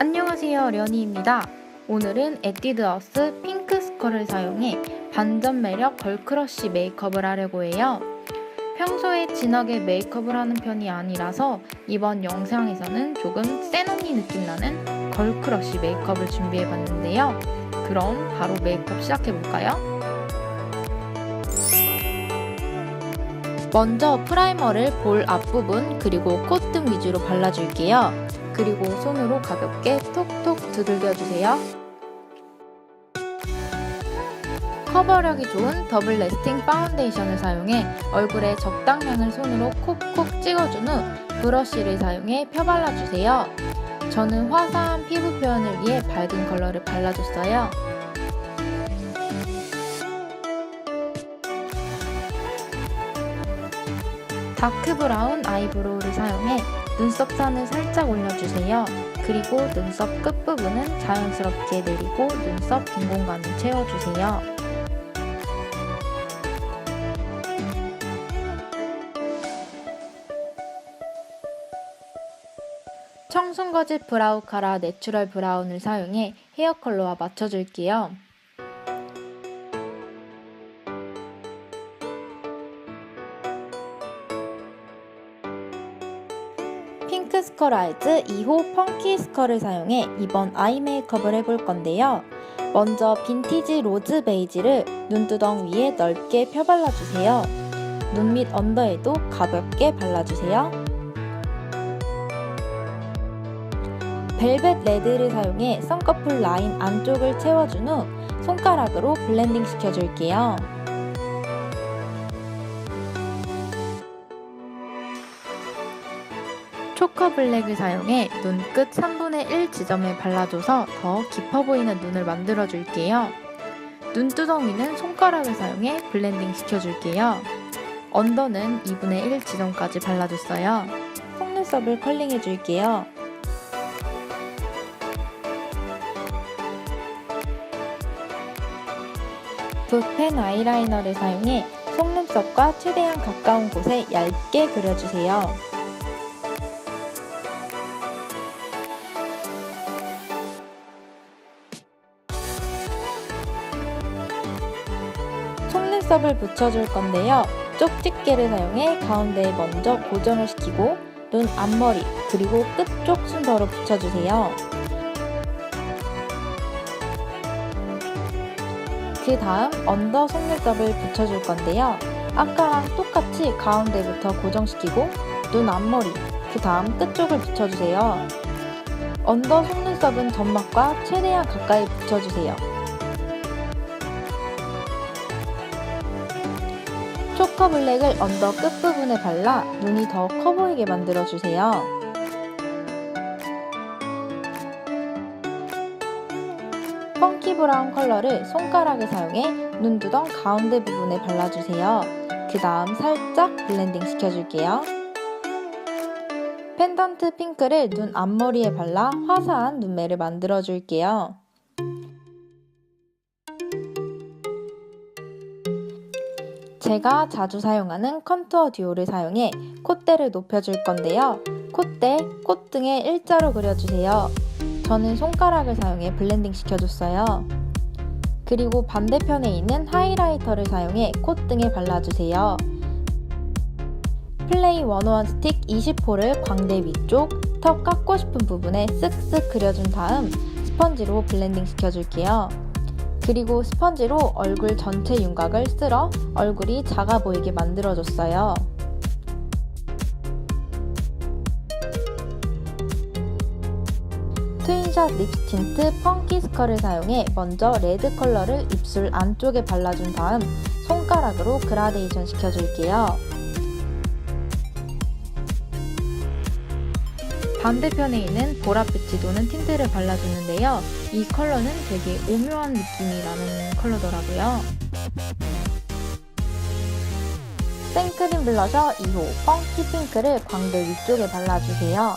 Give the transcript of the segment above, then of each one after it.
안녕하세요 련이입니다. 오늘은 에뛰드하우스 핑크 스컬을 사용해 반전 매력 걸크러쉬 메이크업을 하려고 해요. 평소에 진하게 메이크업을 하는 편이 아니라서 이번 영상에서는 조금 센 언니 느낌 나는 걸크러쉬 메이크업을 준비해 봤는데요. 그럼 바로 메이크업 시작해 볼까요? 먼저 프라이머를 볼 앞부분 그리고 콧등 위주로 발라줄게요. 그리고 손으로 가볍게 톡톡 두들겨 주세요. 커버력이 좋은 더블 레스팅 파운데이션을 사용해 얼굴에 적당량을 손으로 콕콕 찍어준 후 브러쉬를 사용해 펴발라주세요. 저는 화사한 피부 표현을 위해 밝은 컬러를 발라줬어요. 다크 브라운 아이브로우를 사용해 눈썹 선을 살짝 올려주세요. 그리고 눈썹 끝부분은 자연스럽게 내리고 눈썹 빈 공간을 채워주세요. 청순 거짓 브라우 카라 내추럴 브라운을 사용해 헤어 컬러와 맞춰줄게요. 핑크 스컬 아이즈 2호 펑키 스컬을 사용해 이번 아이 메이크업을 해볼 건데요. 먼저 빈티지 로즈 베이지를 눈두덩 위에 넓게 펴발라주세요. 눈 밑 언더에도 가볍게 발라주세요. 벨벳 레드를 사용해 쌍꺼풀 라인 안쪽을 채워준 후 손가락으로 블렌딩 시켜줄게요. 초커 블랙을 사용해 눈끝 3분의 1 지점에 발라줘서 더 깊어 보이는 눈을 만들어 줄게요. 눈두덩이는 손가락을 사용해 블렌딩 시켜줄게요. 언더는 2분의 1 지점까지 발라줬어요. 속눈썹을 컬링해줄게요. 붓펜 아이라이너를 사용해 속눈썹과 최대한 가까운 곳에 얇게 그려주세요. 눈썹을 붙여줄 건데요. 쪽집게를 사용해 가운데에 먼저 고정을 시키고 눈 앞머리 그리고 끝쪽 순서로 붙여주세요. 그 다음 언더 속눈썹을 붙여줄 건데요. 아까랑 똑같이 가운데부터 고정시키고 눈 앞머리 그 다음 끝쪽을 붙여주세요. 언더 속눈썹은 점막과 최대한 가까이 붙여주세요. 초커 블랙을 언더 끝부분에 발라 눈이 더 커 보이게 만들어주세요. 펑키 브라운 컬러를 손가락에 사용해 눈두덩 가운데 부분에 발라주세요. 그 다음 살짝 블렌딩 시켜줄게요. 펜던트 핑크를 눈 앞머리에 발라 화사한 눈매를 만들어줄게요. 제가 자주 사용하는 컨투어 듀오를 사용해 콧대를 높여줄 건데요. 콧대, 콧등에 일자로 그려주세요. 저는 손가락을 사용해 블렌딩 시켜줬어요. 그리고 반대편에 있는 하이라이터를 사용해 콧등에 발라주세요. 플레이 101 스틱 20호를 광대 위쪽, 턱 깎고 싶은 부분에 쓱쓱 그려준 다음 스펀지로 블렌딩 시켜줄게요. 그리고 스펀지로 얼굴 전체 윤곽을 쓸어 얼굴이 작아 보이게 만들어줬어요. 트윈샷 립스 틴트 펑키 스컬을 사용해 먼저 레드 컬러를 입술 안쪽에 발라준 다음 손가락으로 그라데이션 시켜줄게요. 반대편에 있는 보랏빛이 도는 틴트를 발라주는데요. 이 컬러는 되게 오묘한 느낌이 나는 컬러더라고요. 생크림 블러셔 2호 펑키 핑크를 광대 위쪽에 발라주세요.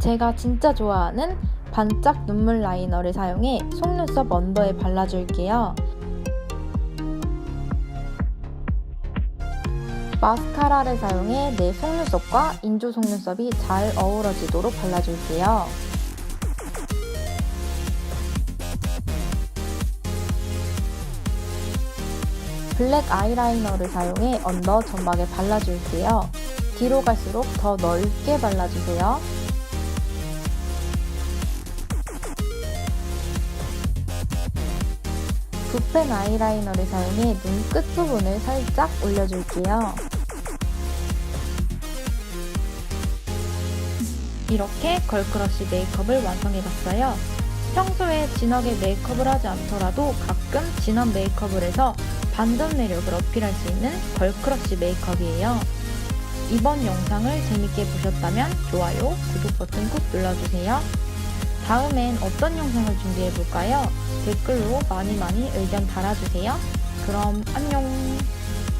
제가 진짜 좋아하는 반짝 눈물 라이너를 사용해 속눈썹 언더에 발라줄게요. 마스카라를 사용해 내 속눈썹과 인조 속눈썹이 잘 어우러지도록 발라줄게요. 블랙 아이라이너를 사용해 언더 점막에 발라줄게요. 뒤로 갈수록 더 넓게 발라주세요. 붓펜 아이라이너를 사용해 눈 끝부분을 살짝 올려줄게요. 이렇게 걸크러쉬 메이크업을 완성해봤어요. 평소에 진하게 메이크업을 하지 않더라도 가끔 진한 메이크업을 해서 반전 매력을 어필할 수 있는 걸크러쉬 메이크업이에요. 이번 영상을 재밌게 보셨다면 좋아요, 구독 버튼 꾹 눌러주세요. 다음엔 어떤 영상을 준비해볼까요? 댓글로 많이 많이 의견 달아주세요. 그럼 안녕!